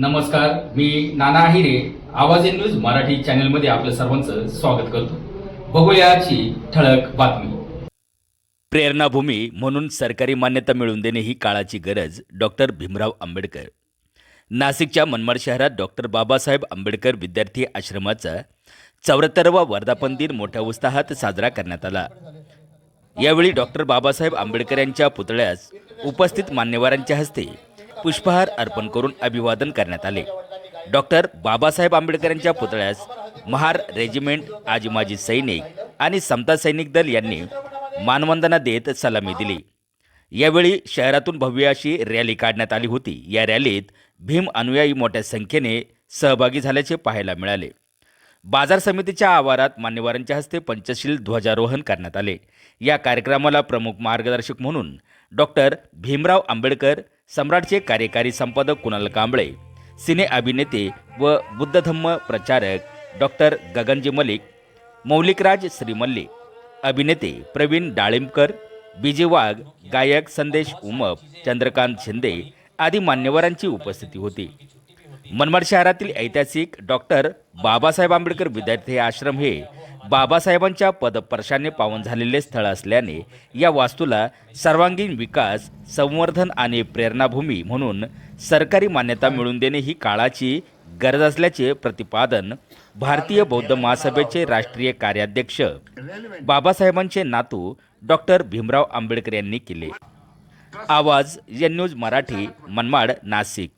नमस्कार मी नाना आहिरे आवाज in news Marathi चॅनलमध्ये आपलं सर्वांचं स्वागत करतो. बघूयाची ठळक बातमी. प्रेरणाभूमी म्हणून सरकारी मान्यता मिळवून देणे ही काळाची गरज डॉक्टर भीमराव आंबेडकर. नाशिकच्या मनमाड शहरात डॉक्टर बाबासाहेब आंबेडकर विद्यार्थी आश्रमाचा चौऱ्याहत्तरवा वर्धापन दिन मोठ्या उत्साहात साजरा करण्यात आला. यावेळी डॉक्टर बाबासाहेब आंबेडकर यांच्या पुतळ्यास उपस्थित मान्यवरांच्या हस्ते पुष्पहार अर्पण करून अभिवादन करण्यात आले. डॉक्टर बाबासाहेब आंबेडकरांच्या पुतळ्यास महार रेजिमेंट आजी माजी सैनिक आणि समता सैनिक दल यांनी मानवंदना देत सलामी दिली. यावेळी शहरातून भव्य अशी रॅली काढण्यात आली होती. या रॅलीत भीम अनुयायी मोठ्या संख्येने सहभागी झाल्याचे पाहायला मिळाले. बाजार समितीच्या आवारात मान्यवरांच्या हस्ते पंचशील ध्वजारोहण करण्यात आले. या कार्यक्रमाला प्रमुख मार्गदर्शक म्हणून डॉक्टर भीमराव आंबेडकर सम्राटचे कार्यकारी संपादक कुणाल कांबळे सिने अभिनेते व बुद्धधम्म प्रचारक डॉक्टर गगनजी मलिक मौलिकराज श्रीमल्ली अभिनेते प्रवीण डाळिंबकर बिजे वाघ गायक संदेश उमप चंद्रकांत शिंदे आदी मान्यवरांची उपस्थिती होती. मनमाड शहरातील ऐतिहासिक डॉक्टर बाबासाहेब आंबेडकर विद्यार्थी आश्रम हे बाबासाहेबांच्या पदस्पर्शाने पावन झालेले स्थळ असल्याने या वास्तूला सर्वांगीण विकास संवर्धन आणि प्रेरणाभूमी म्हणून सरकारी मान्यता मिळवून देणे ही काळाची गरज असल्याचे प्रतिपादन भारतीय बौद्ध महासभेचे राष्ट्रीय कार्याध्यक्ष बाबासाहेबांचे नातू डॉक्टर भीमराव आंबेडकर यांनी केले. आवाज या न्यूज मराठी मनमाड नाशिक.